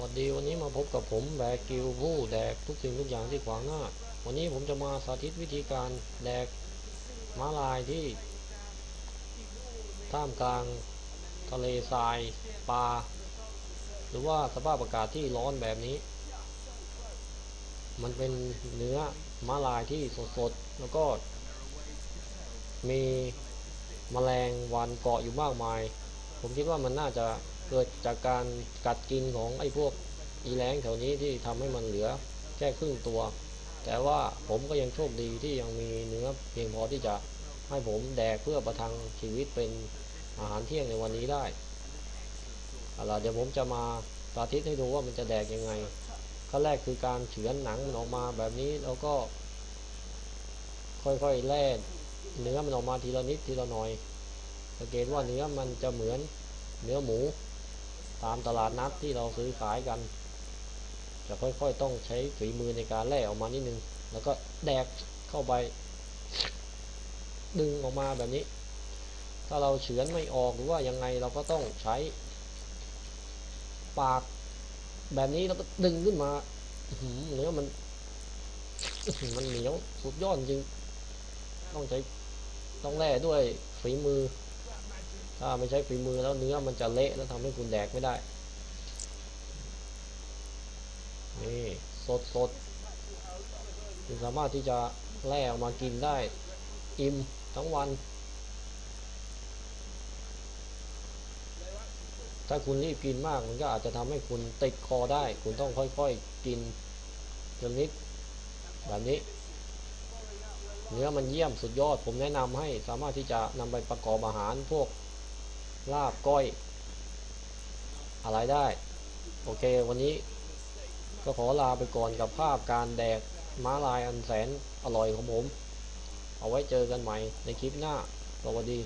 วัสดีวันนี้มาพบกับผมแบกกิวผู้แดกทุกสิ่งทุกอย่างที่ขวางหน้า วันนี้ผมจะมาสาธิตวิธีการแดกม้าลายที่ ท่ามกลางทะเลทรายปลาหรือว่าสภาพอากาศที่ร้อนแบบนี้ มันเป็นเนื้อม้าลายที่สดๆ แล้วก็ มีแมลงวันเกาะอยู่มากมาย ผมคิดว่ามันน่าจะ เกิดจากการกัดกินของไอ้พวกอีแรงแถวนี้ที่ทำให้มันเหลือแค่ครึ่งตัว แต่ว่าผมก็ยังโชคดีที่ยังมีเนื้อเพียงพอที่จะให้ผมแดกเพื่อประทังชีวิตเป็นอาหารเที่ยงในวันนี้ได้เอาล่ะเดี๋ยวผมจะมาสาธิตให้ดูว่ามันจะแดกยังไงขั้นแรกคือการเฉือนหนังมันออกมาแบบนี้แล้วก็ ค่อยๆแล่เนื้อมันออกมาทีละนิดทีละหน่อยสังเกตว่าเนื้อมันจะเหมือนเนื้อหมู ตามตลาดนัดที่เราซื้อขายกัน จะค่อยๆต้องใช้ฝีมือในการแล่ออกมานิดนึง แล้วก็แดกเข้าไป ดึงออกมาแบบนี้ ถ้าเราเฉือนไม่ออกหรือว่ายังไงเราก็ต้องใช้ ปากแบบนี้แล้วก็ดึงขึ้นมาหือเนื้อมันมันเหนียวสุดยอดจริง ต้องใช้ต้องแล่ด้วยฝีมือ ถ้าไม่ใช้ฝีมือแล้วเนื้อมันจะเละแล้วทำให้คุณแดกไม่ได้ นี่สดสดคุณสามารถที่จะแล่ออกมากินได้อิ่มทั้งวัน ถ้าคุณรีบกินมากมันก็อาจจะทำให้คุณติดคอได้ คุณต้องค่อยๆกินทีละนิดแบบนี้ เนื้อมันเยี่ยมสุดยอด ผมแนะนำให้สามารถที่จะนำไปประกอบอาหารพวก ลาบก้อย อะไรได้ โอเค วันนี้ก็ขอลาไปก่อนกับภาพการแดกม้าลายอันแสนอร่อยของผม เอาไว้เจอกันใหม่ในคลิปหน้า สวัสดี